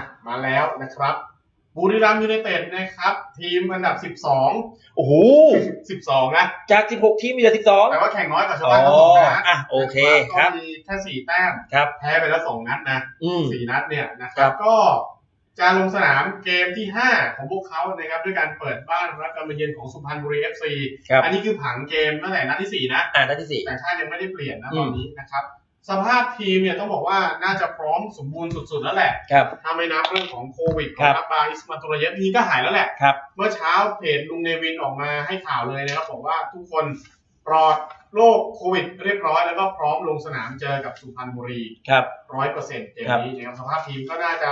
อะมาแล้วนะครับบุรีรัมย์ยูไนเต็ดนะครับ ทีมอันดับ 12 โอ้โห 12 นะ จาก 16 ทีมมีแต่12 แต่ว่าแข่งน้อยกว่าชาวอ๋อบ้านทั้งหมดนะอะโอเคครับก็มีแค่สี่แต้มครับแพ้ไปแล้วสองนัดนะอืมสี่นัดเนี่ยนะคครัรับบก็จะลงสนามเกมที่ 5 ของพวกเขานะครับด้วยการเปิดบ้านรับการมาเยือนของสุพรรณบุรีเอฟซีครับอันนี้คือผังเกมตั้งแต่นัดที่ 4 นะอ่านัดที่แต่ชาติยังไม่ได้เปลี่ยนนะอืมตอนนี้นะครับ สภาพทีมเนี่ยต้องบอกว่าน่าจะพร้อมสมบูรณ์สุดๆแล้วแหละ4ครับ ถ้าไม่นับเรื่องของโควิดขครัองบนักบาอิสมาตุรเยฟนี่ก็หายแล้วแหละ ครับ เมื่อเช้าเพจลุงเนวินออกมาให้ข่าวเลยนะครับบอกว่าทุกคนปลอดโรคโควิดเรียบร้อยแล้วก็พร้อมลงสนามเจอกับสุพรรณบุรีครับร้อยเปอร์เซ็นต์เกมครับนี้นะครับสภาพทีมก็น่าจะ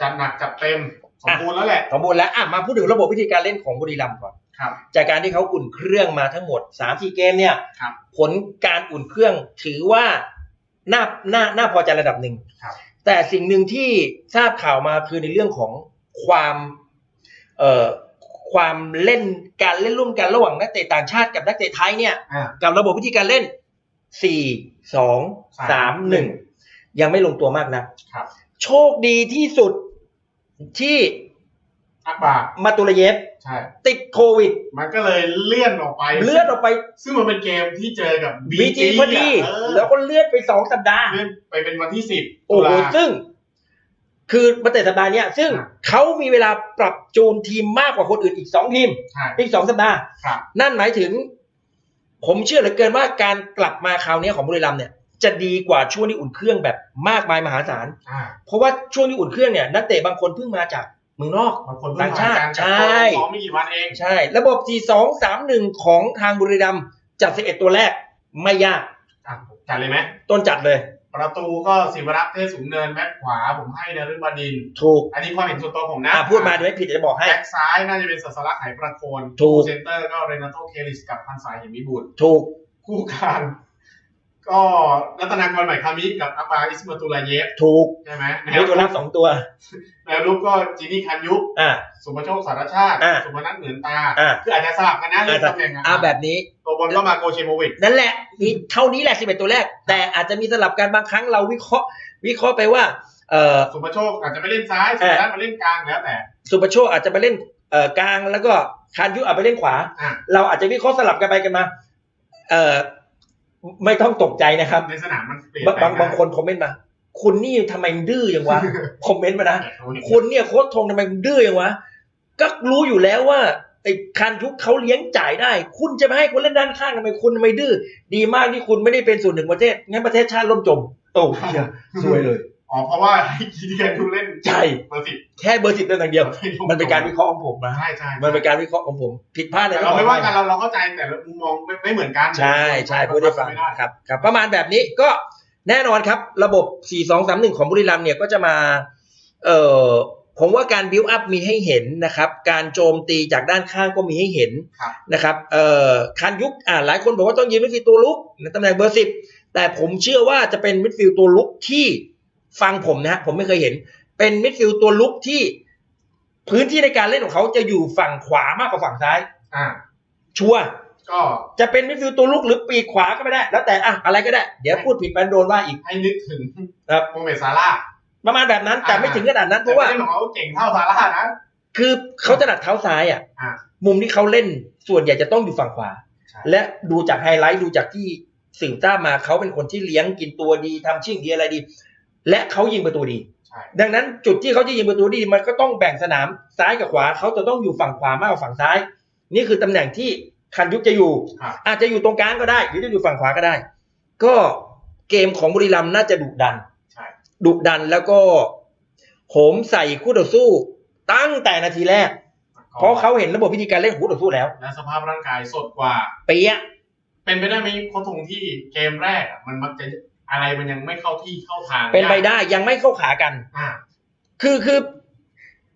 จัดหนักจัดเต็มสมบูรณ์แล้วแหละสมบูรณ์แล้วอะมาพูดถึงระบบวิธีการเล่นของบุรีรัมย์ก่อนครับจากการที่เขาอุ่นเครื่องมาทั้งหมด3-4เกมเนี่ยครับผลการอุ่นเครื่องถือว่า น่าน่าน่าพอใจระดับหนึ่งครับแต่สิ่งหนึ่งที่ทราบข่าวมาคือในเรื่องของความเอ่อความเล่นการเล่นร่วมกันระหว่างนักเตะต่างชาติกับนักเตะไทยเนี่ยอ่ากับระบบวิธีการเล่น4 2 3 1ยังไม่ลงตัวมากนะครับโชคดีที่สุดที่อักบามาตุลเยฟ ใช่ ติดโควิด มันก็เลยเลื่อนออกไป เลื่อนออกไป ซึ่งมันเป็นเกมที่เจอกับบีจีพอดีเออแล้วก็เลื่อนไปสองสัปดาห์ เลื่อนไปเป็นวันที่สิบโอ้โหซึ่ง คือมาเตะสัปดาห์เนี้ยซึ่งครับเขามีเวลาปรับจูนทีมมากกว่าคนอื่นอีกสองทีมใช่อีกสองสัปดาห์ครับนั่นหมายถึง ผมเชื่อเหลือเกินว่าการกลับมาคราวนี้ของบุรีรัมย์เนี่ยจะดีกว่าช่วงที่อุ่นเครื่องแบบมากมายมหาศาลอ่าเพราะว่าช่วงที่อุ่นเครื่องเนี่ยนักเตะบางคนเพิ่งมาจาก เมืองนอกบางคนเพิ่งต่างชาติผ่นกรใช่ซ้อมไม่กี่วันเองใช่ ระบบ 4 2 3 1 ของทางบุรีรัมย์จัด 11 ตัวแรกไม่ยากอะจัดเลยไหมต้นจัดเลย ประตูก็ศิวรักษ์เทศสูงเนินแบ็คขวาผมให้นฤบดินทร์ถูก อันนี้ความเห็นส่วนตัวผมนะอ่าพูดมาเดี๋ยวไม่ผิดจะบอกให้แบ็คซ้ายน่าจะเป็นสัสลักไหประโคนถูกเซนเตอร์ก็เรนาโตเคลิสกับพันสายเห็นมิบุตรถูกคู่กลาง ก็รัตนากรใหม่คามิกับอาปาอิสมาตุลาเยฟถูกใช่ไหมแนมีวตัวรับสองตัวแนวรุกก็จีนี่คันยุกอ่าสุภโชคสารชาติอ่าสุพนัทเหมือนตาอ่าคืออาจจะสลับกันนะเรื่องอ่าตำแหน่งอะอ่าแบบนี้ตัวบนก็มาโกเชโมวิกนั่นแหละมีเท่านี้แหละ11ตัวแรก แต่อาจจะมีสลับกันบางครั้งเราวิเคราะห์วิเคราะห์ไปว่าเอ่อสุภโชคอาจจะไปเล่นซ้ายสุพนัทมาเล่นกลางแล้วแต่สุปโชคอาจจะไปเล่นเอ่อกลางแล้วก็คานยุอาจไปเล่นขวาอ่าเราอาจจะวิเคราะห์สลับกันไปกันมาเอ่อ ไม่ต้องตกใจนะครับ ในสนามมันเปลี่ยนบางแปลบางงบางคนคอมเมนต์มา คุณนี่ทำไมดื้ออย่างวะคอมเมนต์มานะได้คุณเนี่ยโค้ชทงทำไมมึงดื้ออย่างวะก็รู้อยู่แล้วว่าไอ้คันยุคเขาเลี้ยงจ่ายได้ คุณจะไม่ให้คนเล่นด้านข้างทำไมคุณทำไมดื้อดีมากที่คุณไม่ได้เป็นส่วนหนึ่งประเทศงั้นประเทศชาติล่มจมโอ้เหี้ยซวยเลย อ๋อเพราะว่าให้กีดีกันดูเล่นใช่เบอร์สิบแค่เบอร์สิบเท่านั้นเดียว มันเป็นการวิเคราะห์ของผมนะใช่ใช่มันเป็นการวิเคราะห์ของผมผิดพลาดในแต่เราไม่ว่ากันเราเราเข้าใจแต่ละมุมมองไม่ไม่เหมือนกัน ใช่ใช่พูดได้ฟังไม่ได้ครับครับ ประมาณแบบนี้ก็แน่นอนครับ ระบบ 4 2 3 1 ของบุรีรัมย์เนี่ยก็จะมา เอ่อผมว่าการบิวอัพมีให้เห็นนะครับ การโจมตีจากด้านข้างก็มีให้เห็นครับนะครับเอ่อคันยุคอ่าหลายคนบอกว่าต้องยืนมิดฟิลด์ตัวลุกในตำแหน่งเบอร์สิบแต่ผมเชื่อว่าจะเป็นมิดฟิลด์ตัวลุกที่ ฟังผมนะฮะผมไม่เคยเห็น เป็นมิดฟิลด์ตัวลุกที่พื้นที่ในการเล่นของเขาจะอยู่ฝั่งขวามากกว่าฝั่งซ้าย อ่า ชัวร์ก็จะเป็นมิดฟิลด์ตัวลุกหรือปีกขวาก็ไม่ได้ แล้วแต่อะอะไรก็ได้ เดี๋ยวพูดผิดไปโดนว่าอีกให้นึกถึงครับโมเมดซาร่าห์ประมาณแบบนั้นแต่ไม่ถึงขนาดนั้นเพแต่ราะไม่ว่าได้บอกว่าเก่งเท่าซาร่าห์นะคือเขาถนัดเท้าซ้ายอะอ่ามุมที่เขาเล่นส่วนใหญ่จะต้องอยู่ฝั่งขวาใช่และดูจากไฮไลท์ดูจากที่สื่อทราบมาเขาเป็นคนที่เลี้ยงกินตัวดีทำชิ่งดีอะไรดี และเขายิงประตูดีใช่ดังนั้นจุดที่เขาจะยิงประตูดีมันก็ต้องแบ่งสนามซ้ายกับขวาเขาจะต้องอยู่ฝั่งขวามากกว่าฝั่งซ้าย นี่คือตำแหน่งที่คันยุคจะอยู่ครับอาจจะอยู่ตรงกลางก็ได้ หรือจะอยู่ฝั่งขวาก็ได้ ก็เกมของบุรีรัมย์น่าจะดุดันใช่ดุดันแล้วก็โหมใส่คู่ต่อสู้ตั้งแต่นาทีแรก เพราะเขาเห็นระบบวิธีการเล่นของคู่ต่อสู้แล้วและสภาพร่างกายสดกว่า เปียะเป็นไปได้ไหมโค้ชทงที่เกมแรกอะมันมักจะ อะไรมันยังไม่เข้าที่เข้าทาง เป็นไปได้ยังไม่เข้าขากันอ่าคือคือ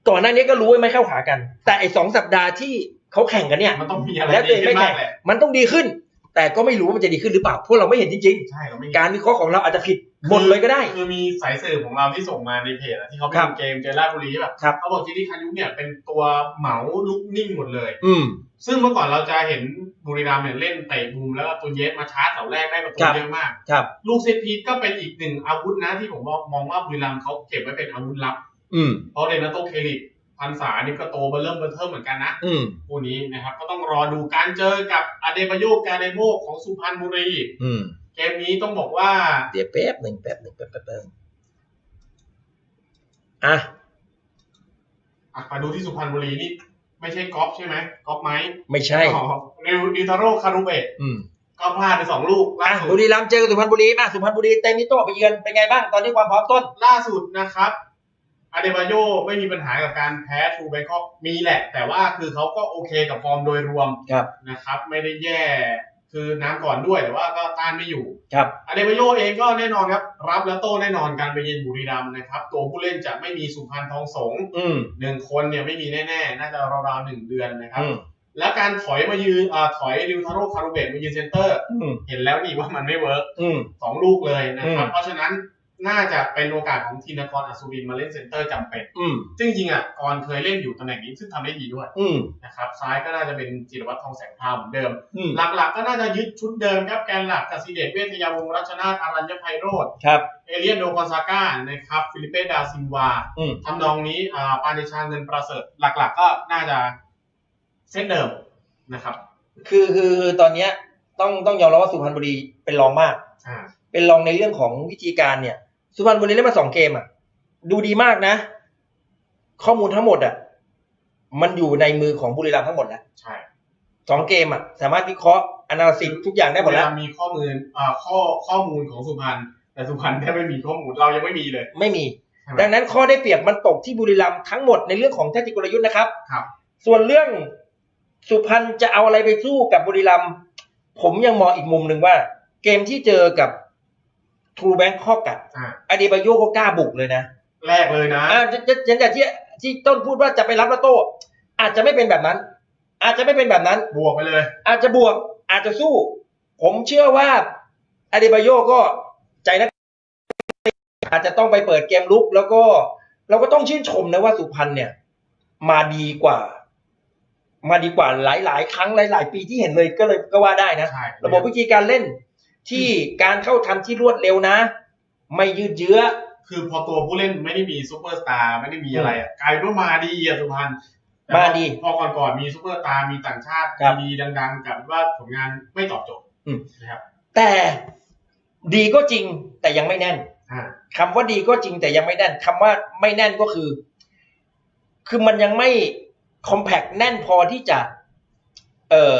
ก่อนหน้านี้ก็รู้ว่าไม่เข้าขากัน แต่ไอ้สองสัปดาห์ที่เขาแข่งกันเนี่ยมันต้องมีอะไรแล้วตัวดีเองขึ้ไม่นแข่มางกแหละมันต้องดีขึ้น แต่ก็ไม่รู้ว่ามันจะดีขึ้นหรือเปล่า เพราะเราไม่เห็นจริงใช่เราไม่ๆการวิเคราะห์ของเราอาจจะผิดหมดเลยก็ได้ คือมีสายสืบของเราที่ส่งมาในเพจอะที่เขาไปครับดูเกมเจอราชบุรีแบบครับเขาบอกจีดีคันยุคเนี่ยเป็นตัวเหมาลุกนิ่งหมดเลย อืม ซึ่งเมื่อก่อนเราจะเห็นบุรีรัมย์เนี่ยเล่นเตะมุมแล้วก็ตัวเยสมาชาร์จเสาแรกได้ประตูครับเยอะมากครับลูกเซตพีทก็เป็นอีกหนึ่งอาวุธนะที่ผมมองมองว่าบุรีรัมย์เขาเก็บไว้เป็นอาวุธลับ อืมเพราะเรนาโตเคลิกพันษานี่ก็โตมาเริ่มเบอร์เทิมเหมือนกันนะอืมคู่นี้นะครับ ก็ต้องรอดูการเจอกับอเดบาโยกาเดโมของสุพรรณบุรีอืมเกมนี้ต้องบอกว่า เดี๋ยวแป๊บหนึ่งแป๊บหนึ่งแป๊บแป๊บแป๊บอะอะมาดูที่สุพรรณบุรีนี่ ไม่ใช่กอล์ฟใช่ไหมกอล์ฟไหมไม่ใช่อ๋อนิวดิทาโร่คารุเบะอืมก็พลาดไปสองลูกล่าอะสุบุดรีรัมย์เจอกับสุพรรณบุรีมาสุพรรณบุรีเต็มนิโต้ไปเยือนเป็นไงบ้างตอนนี้ความพร้อมต้นล่าสุดนะครับอเดบาโยไม่มีปัญหากับการแพ้ทูแบงคอกมีแหละ แต่ว่าคือเขาก็โอเคกับฟอร์มโดยรวมครับนะครับ ไม่ได้แย่ คือน้ำก่อนด้วยแต่ว่าก็ต้านไม่อยู่ครับอเดบาโยเองก็แน่นอนครับ รับและโต้แน่นอนการไปเยือนบุรีรัมย์นะครับ ตัวผู้เล่นจะไม่มีสุพรรณทองสงฆ์อืมหนึ่งคนเนี่ยไม่มีแน่ๆ น่าจะราวๆหนึ่งเดือนนะครับอืมและการถอยมายืนอ่าถอยริวทาโร่คารุเบตมายืนเซนเตอร์อืมเห็นแล้วนี่ว่ามันไม่เวิร์กอืมสองลูกเลยนะครับอืมเพราะฉะนั้น น่าจะเป็นโอกาสของทีนกรอัศวินมาเล่นเซนเตอร์จำเป็นอืมซึ่งจริงๆอะกรเคยเล่นอยู่ตำแหน่งนี้ซึ่งทำได้ดีด้วยอืมนะครับซ้ายก็น่าจะเป็นจิรวัตรทองแสงพราวเหมือนเดิม อืมหลักๆก็น่าจะยึดชุดเดิมครับแกนหลักกสิเดชเวทยาวงศ์รัชนาธอารัญญไพโรธครับเอเลียนโดกอนซาก้านะครับฟิลิปเป้ดาซินวาอืมทำนองนี้อ่าปานิชาเงินประเสริฐหลักๆ ก็น่าจะเส้นเดิมนะครับคือคือคือตอนเนี้ยต้องต้องยอมรับว่าสุพรรณบุรีเป็นรองมาก อ่าเป็นรองในเรื่องของวิธีการเนี่ย สุพรรณบุรีเล่นมาสองเกมอะ ดูดีมากนะ ข้อมูลทั้งหมดอะ มันอยู่ในมือของบุรีรัมย์ทั้งหมดแล้วใช่สองเกมอะ สามารถวิเคราะห์อนาลิซิทุกอย่างได้หมดแล้วเวามีข้อมูลอ่าข้อข้อมูลของสุพรรณแต่สุพรรณแทบไม่มีข้อมูลเรายังไม่มีเลย ไม่มีใช่ไหมดังนั้นข้อได้เปรียบมันตกที่บุรีรัมย์ทั้งหมดในเรื่องของแทคติกลยุทธ์นะครับครับ ส่วนเรื่องสุพรรณจะเอาอะไรไปสู้กับบุรีรัมย์ผมยังมองอีกมุมหนึ่งว่า เกมที่เจอกับ ทรูแบงคอกอะอ่าอเดบาโยก็กล้าบุกเลยนะแรกเลยนะอ่าจะจะจะอย่างที่ที่ต้นพูดว่าจะไปรับแล้วโต้อาจจะไม่เป็นแบบนั้น อาจจะไม่เป็นแบบนั้น บวกไปเลย อาจจะบวกอาจจะสู้ ผมเชื่อว่าอเดบาโยก็ใจนักอาจจะต้องไปเปิดเกมลุก แล้วก็เราก็ต้องชื่นชมนะว่าสุพรรณเนี่ย มาดีกว่า มาดีกว่าหลาย ๆ ครั้งหลาย ๆ ปีที่เห็นเลยก็เลยก็ว่าได้นะใช่ระบบวิธีการเล่น ที่การเข้าทำที่รวดเร็วนะ ไม่ยืดเยื้อ คือพอตัวผู้เล่นไม่ได้มีซูเปอร์สตาร์ไม่ได้มีอะไรอะกลายเป็นว่ามาดีอะสุพรรณแต่มาดีพอก่อนๆมีซูเปอร์สตาร์มีต่างชาติครับดีๆดังๆกับว่าผลงานไม่ตอบโจทย์อืมนะครับแต่ดีก็จริงแต่ยังไม่แน่นอ่าคำว่าดีก็จริงแต่ยังไม่แน่นคำว่าไม่แน่นก็คือ คือมันยังไม่คอมแพคแน่นพอที่จะ เออ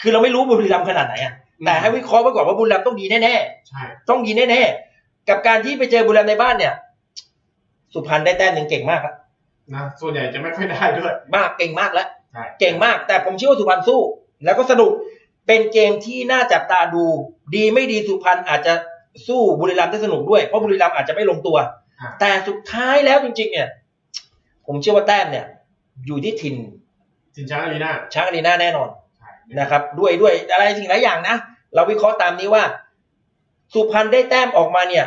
คือเราไม่รู้บุรีรัมย์ขนาดไหนอะ แต่ให้วิเคราะห์ไว้ก่อนว่าบุรีรัมย์ต้องดีแน่ใช่ๆต้องดีแน่ๆกับการที่ไปเจอบุรีรัมย์ในบ้านเนี่ย สุพรรณได้แต้มหนึ่งเก่งมากครับนะส่วนใหญ่จะไม่ค่อยได้ด้วยมากเก่งมากแล้วใช่เก่งมาก แต่ผมเชื่อว่าสุพรรณสู้ แล้วก็สนุกเป็นเกมที่น่าจับตาดู ดีไม่ดีสุพรรณอาจจะสู้บุรีรัมย์ได้สนุกด้วยเพราะบุรีรัมย์อาจจะไม่ลงตัวอ่าแต่สุดท้ายแล้วจริง ๆ เนี่ย ผมเชื่อว่าแต้มเนี่ย อยู่ที่ถิ่นสินช้างอารีนาช้างอารีนาแน่นอนใช่นะครับ ด้วยด้วยอะไรสิ่งหลายอย่างนะ เราวิเคราะห์ตามนี้ว่า สุพรรณได้แต้มออกมาเนี่ย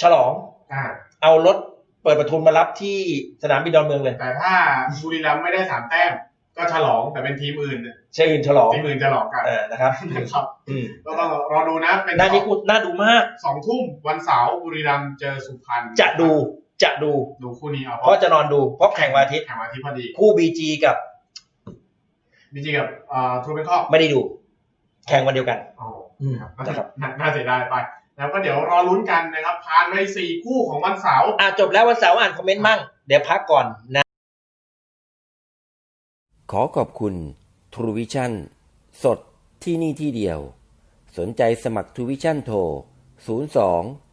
ฉลองอ่าเอารถเปิดประทุนมารับที่สนามบินดอนเมืองเลย แต่ถ้าบุรีรัมย์ไม่ได้สามแต้ม ก็ฉลองแต่เป็นทีมอื่นน่ะเชยอื่นฉลองทีมอื่นฉลองกันเออนะครับนะครับอืมก็ต้องรอดูนะเป็นน่าดีกุน่าดูมากสองทุ่มวันเสาร์บุรีรัมย์เจอสุพรรณจะดูจะดูดูคู่นี้เอาเพราะจะนอนดูเพราะแข่งวันอาทิตย์แข่งวันอาทิตย์พอดีคู่บีจีกับบีจีกับอ่าทูเบนคอกไม่ได้ดู แข่งวันเดียวกันอ๋ออืมครับนะครับน่าน่าเสียดายไป แล้วก็เดี๋ยวรอลุ้นกันนะครับผ่านไปสี่คู่ของวันเสาร์อะจบแล้ววันเสาร์อ่านคอมเมนต์มั่ง เดี๋ยวพักก่อนนะ ขอขอบคุณ True Vision สดที่นี่ที่เดียว สนใจสมัคร True Vision โทร 02